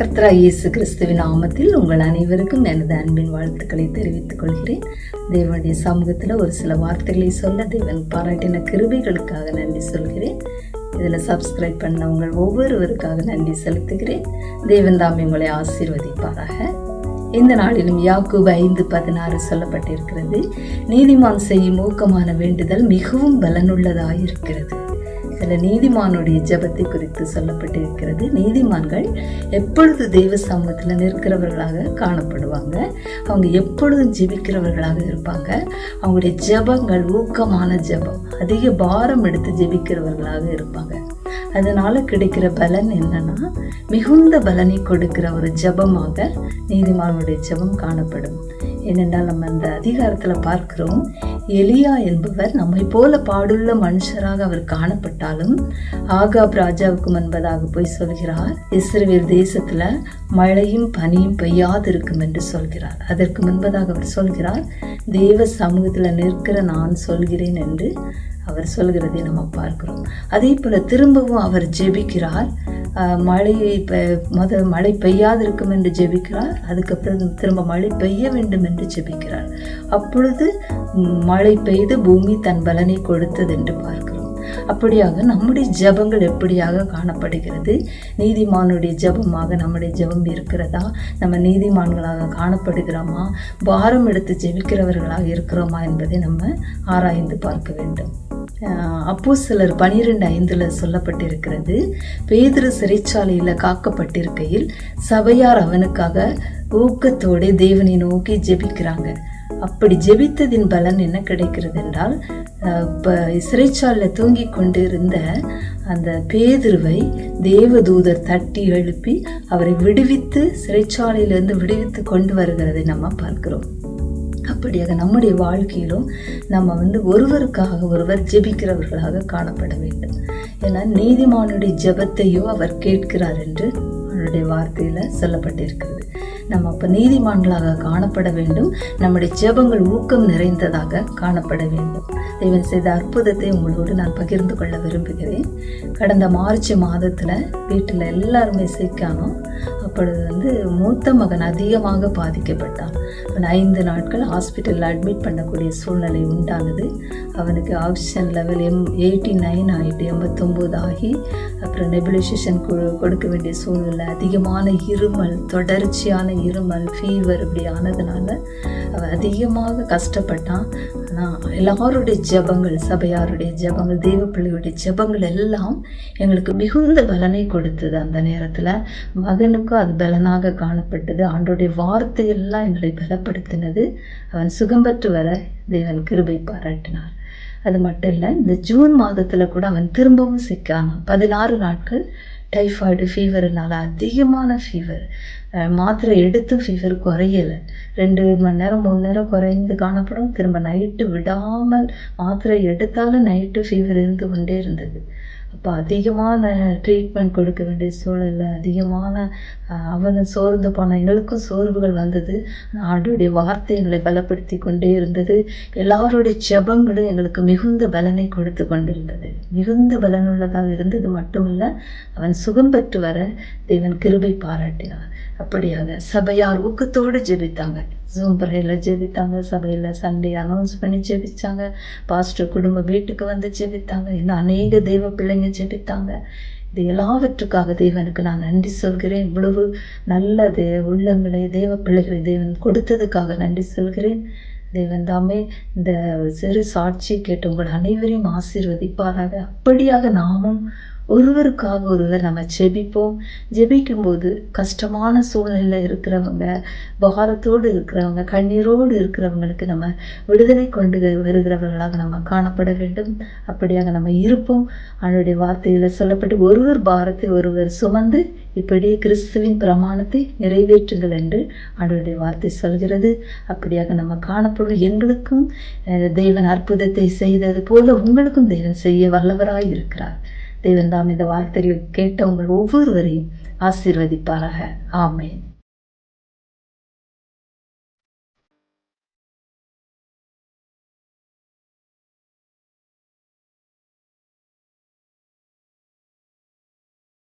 கர்த்தரா இயேசு கிறிஸ்துவின் நாமத்தில் உங்கள் அனைவருக்கும் எனது அன்பின் வாழ்த்துக்களை தெரிவித்துக் கொள்கிறேன். தேவனுடைய சமூகத்தில் ஒரு சில வார்த்தைகளை சொல்ல தேவன் பாராட்டின கிருபிகளுக்காக நன்றி சொல்கிறேன். இதில் சப்ஸ்கிரைப் பண்ண உங்கள் ஒவ்வொருவருக்காக நன்றி செலுத்துகிறேன். தேவன் தாமி உங்களை ஆசீர்வதிப்பாராக. இந்த நாளிலும் யாக்கூப் ஐந்து பதினாறு சொல்லப்பட்டிருக்கிறது. நீதிமான் செய்யும் ஊக்கமான வேண்டுதல் மிகவும் பலனுள்ளதாயிருக்கிறது. இதில் நீதிமானுடைய ஜெபத்தை குறித்து சொல்லப்பட்டிருக்கிறது. நீதிமான்கள் எப்பொழுது தெய்வ சமூகத்தில் நிற்கிறவர்களாக காணப்படுவாங்க அவங்க எப்பொழுதும் ஜெபிக்கிறவர்களாக இருப்பாங்க அவங்களுடைய ஜெபங்கள் ஊக்கமான ஜெபம் அதிக பாரம் எடுத்து ஜெபிக்கிறவர்களாக இருப்பாங்க. அதனால கிடைக்கிற பலன் என்னன்னா மிகுந்த பலனை கொடுக்கிற ஒரு ஜெபமாக நீதிமானுடைய ஜெபம் காணப்படும். ஏனென்றால் நம்ம அந்த அதிகாரத்தில் பார்க்கிறோம் எலியா என்பவர் நம்மை போல பாடுள்ள மனுஷராக அவர் காணப்பட்டாலும் ஆகாப் ராஜாவுக்கு முன்பதாக போய் சொல்கிறார் இஸ்ரேல் தேசத்துல மழையும் பனியும் பெய்யாதிருக்கும் என்று சொல்கிறார். அதற்கு முன்பதாக அவர் சொல்கிறார் தேவ சமூகத்தில் நிற்கிற நான் சொல்கிறேன் என்று அவர் சொல்கிறதை நம்ம பார்க்கிறோம். அதே போல திரும்பவும் அவர் ஜெபிக்கிறார். மழையை முத மழை பெய்யாதிருக்கும் என்று ஜெபிக்கிறார். அதுக்கப்புறம் திரும்ப மழை பெய்ய வேண்டும் என்று ஜெபிக்கிறார். அப்பொழுது மழை பெய்து பூமி தன் பலனை கொடுத்தது என்று பார்க்கிறோம். அப்படியாக நம்முடைய ஜபங்கள் எப்படியாக காணப்படுகிறது? நீதிமானுடைய ஜபமாக நம்முடைய ஜபம் இருக்கிறதா? நம்ம நீதிமான்களாக காணப்படுகிறோமா? பாரம் எடுத்து ஜெபிக்கிறவர்களாக இருக்கிறோமா என்பதை நம்ம ஆராய்ந்து பார்க்க வேண்டும். அப்போ சிலர் பனிரெண்டு ஐந்தில் சொல்லப்பட்டிருக்கிறது பேதிரு சிறைச்சாலையில் காக்கப்பட்டிருக்கையில் சபையார் அவனுக்காக ஊக்கத்தோடு தேவனை நோக்கி ஜெபிக்கிறாங்க. அப்படி ஜெபித்ததின் பலன் என்ன கிடைக்கிறது என்றால் இப்போ சிறைச்சாலையில் தூங்கி கொண்டு இருந்த அந்த பேதுருவை தேவதூதர் தட்டி எழுப்பி அவரை விடுவித்து சிறைச்சாலையிலிருந்து விடுவித்து கொண்டு வருகிறதை நம்ம பார்க்கிறோம். அப்படியாக நம்முடைய வாழ்க்கையிலும் நம்ம வந்து ஒருவருக்காக ஒருவர் ஜெபிக்கிறவர்களாக காணப்பட வேண்டும். ஏன்னா நீதிமானுடைய ஜெபத்தையோ அவர் கேட்கிறார் என்று அவருடைய வார்த்தையில் சொல்லப்பட்டிருக்கிறது. நம்ம அப்போ நீதிமான்களாக காணப்பட வேண்டும். நம்முடைய ஜெபங்கள் ஊக்கம் நிறைந்ததாக காணப்பட வேண்டும். தேவன் செய்த அற்புதத்தை உங்களோடு நான் பகிர்ந்து கொள்ள விரும்புகிறேன். கடந்த மார்ச் மாதத்தில் வீட்டில் எல்லாருமே சேர்க்கானோம் அப்பொழுது வந்து மூத்த மகன் அதிகமாக பாதிக்கப்பட்டான். அவன் ஐந்து நாட்கள் ஹாஸ்பிட்டலில் அட்மிட் பண்ணக்கூடிய சூழ்நிலை உண்டானது. அவனுக்கு oxygen level M eighty nine ஆகிட்டு எண்பத்தொம்போது ஆகி அப்புறம் நெபிலைசேஷன் கொடுக்க வேண்டிய சூழ்நிலை அதிகமான இருமல் தொடர்ச்சியான இருமல் ஃபீவர் இப்படி ஆனதுனால அவன் அதிகமாக கஷ்டப்பட்டான். தான் எல்லாருடைய ஜபங்கள் சபையாருடைய ஜபங்கள் தெய்வ பிள்ளையுடைய ஜபங்கள் எல்லாம் எங்களுக்கு மிகுந்த பலனை கொடுத்தது அந்த நேரத்தில். மகனுக்கும் அது பலனாக காணப்பட்டது. ஆண்டோடைய வார்த்தையெல்லாம் எங்களை பலப்படுத்தினது. அவன் சுகம்பற்று வர தேவன் கிருபை பாராட்டினார். அது மட்டும் இல்லை இந்த ஜூன் மாதத்தில் கூட அவன் திரும்பவும் சிக்கான் பதினாறு நாட்கள் டைஃபாய்டு ஃபீவர்னால அதிகமான ஃபீவர் மாத்திரை எடுத்தும் ஃபீவர் குறையலை. ரெண்டு மணி நேரம் மூணு நேரம் குறைந்து காணப்படும். திரும்ப நைட்டு விடாமல் மாத்திரை எடுத்தாலும் நைட்டு ஃபீவர் இருந்து கொண்டே இருந்தது. அப்போ அதிகமான ட்ரீட்மெண்ட் கொடுக்க வேண்டிய சூழலில் அதிகமான அவன் சோர்ந்து போன எங்களுக்கும் சோர்வுகள் வந்தது. ஆண்டுடைய வார்த்தைகளை பலப்படுத்தி கொண்டே இருந்தது. எல்லாருடைய செபங்களும் எங்களுக்கு மிகுந்த பலனை கொடுத்து கொண்டிருந்தது. மிகுந்த பலனுள்ளதாக இருந்தது மட்டுமல்ல அவன் சுகம் பெற்று வர தேவன் கிருபை பாராட்டினார். அப்படியாக சபையார் ஊக்கத்தோடு ஜெபித்தாங்க. ஜூம் பறையில் ஜெபித்தாங்க. சபையில் சண்டே அனௌன்ஸ் பண்ணி ஜெபித்தாங்க பாஸ்டர் குடும்ப வீட்டுக்கு வந்து ஜெபித்தாங்க. இன்னும் அநேக தெய்வ பிள்ளைங்க ஜெபித்தாங்க. இது எல்லாவற்றுக்காக தேவனுக்கு நான் நன்றி சொல்கிறேன். இவ்வளவு நல்ல தே உள்ளங்களை தேவ பிள்ளைகளை தேவன் கொடுத்ததுக்காக நன்றி சொல்கிறேன். தேவன் தாமே இந்த சிறு சாட்சி கேட்டு உங்கள் அனைவரையும் ஆசீர்வதிப்பாராக. அப்படியாக நாமும் ஒருவருக்காக ஒருவர் நம்ம ஜெபிப்போம். ஜெபிக்கும்போது கஷ்டமான சூழ்நிலையில் இருக்கிறவங்க பாரத்தோடு இருக்கிறவங்க கண்ணீரோடு இருக்கிறவங்களுக்கு நம்ம விடுதலை கொண்டு வருகிறவர்களாக நம்ம காணப்பட வேண்டும். அப்படியாக நம்ம இருப்போம். அவனுடைய வார்த்தையில் சொல்லப்பட்டு ஒருவர் பாரத்தை ஒருவர் சுமந்து இப்படியே கிறிஸ்துவின் பிரமாணத்தை நிறைவேற்றுங்கள் என்று அவனுடைய வார்த்தை சொல்கிறது. அப்படியாக நம்ம காணப்படும் எங்களுக்கும் தெய்வன் அற்புதத்தை செய்தது போல உங்களுக்கும் தெய்வன் செய்ய வல்லவராய் இருக்கிறார் தேவன் தாம் இந்த வார்த்தைகளை கேட்ட உங்கள் ஒவ்வொருவரையும் ஆசீர்வதிப்பாராக. ஆமேன்.